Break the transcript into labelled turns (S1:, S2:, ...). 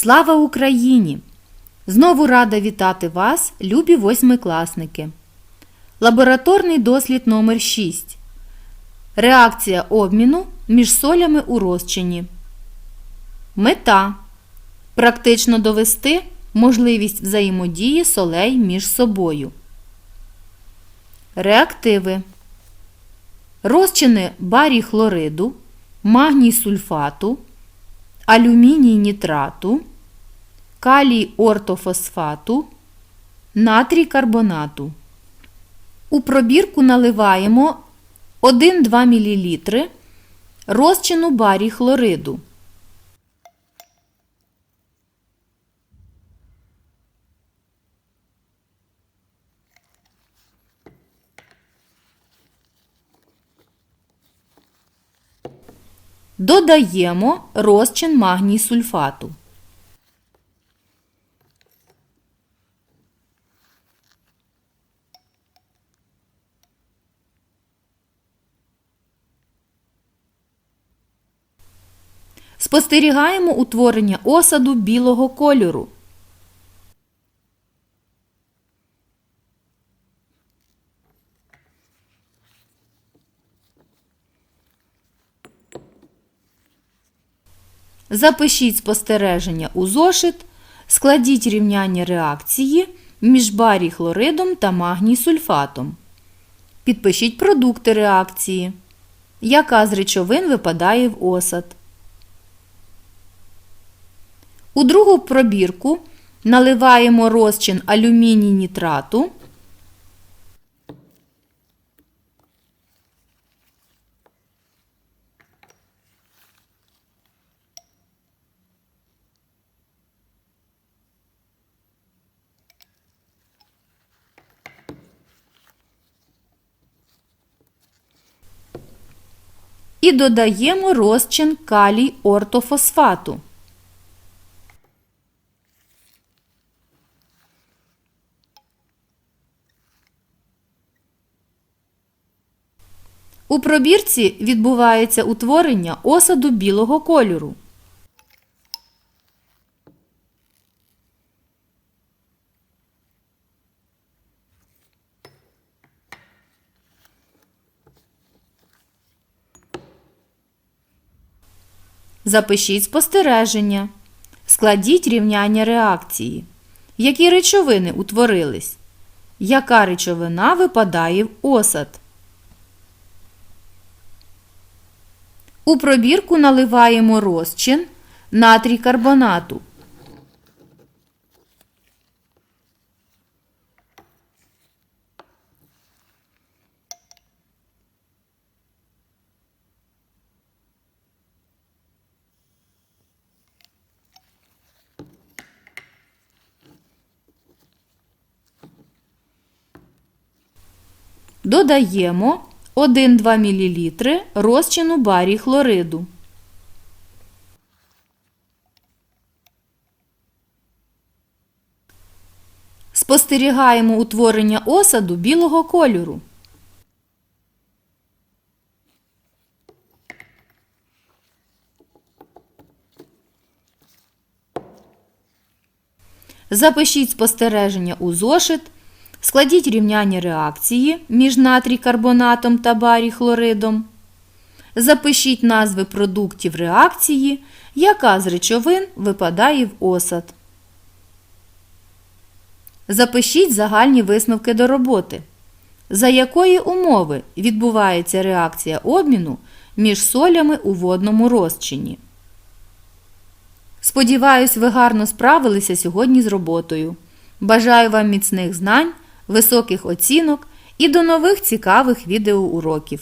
S1: Слава Україні! Знову рада вітати вас, любі восьмикласники. Лабораторний дослід номер 6. Реакція обміну між солями у розчині. Мета. Практично довести можливість взаємодії солей між собою. Реактиви. Розчини барій хлориду, магній сульфату, алюміній нітрату, калій ортофосфату, натрій карбонату. У пробірку наливаємо 1-2 мл розчину барій хлориду. Додаємо розчин магній сульфату. Спостерігаємо утворення осаду білого кольору. Запишіть спостереження у зошит, складіть рівняння реакції між барій хлоридом та магній сульфатом. Підпишіть продукти реакції. Яка з речовин випадає в осад? У другу пробірку наливаємо розчин алюміній нітрату. І додаємо розчин калій ортофосфату. У пробірці відбувається утворення осаду білого кольору. Запишіть спостереження. Складіть рівняння реакції. Які речовини утворились? Яка речовина випадає в осад? У пробірку наливаємо розчин натрій карбонату. Додаємо 1-2 мл розчину барій хлориду. Спостерігаємо утворення осаду білого кольору. Запишіть спостереження у зошит, складіть рівняння реакції між натрій карбонатом та барій хлоридом. Запишіть назви продуктів реакції, яка з речовин випадає в осад. Запишіть загальні висновки до роботи. За якої умови відбувається реакція обміну між солями у водному розчині. Сподіваюсь, ви гарно справилися сьогодні з роботою. Бажаю вам міцних знань, високих оцінок і до нових цікавих відеоуроків.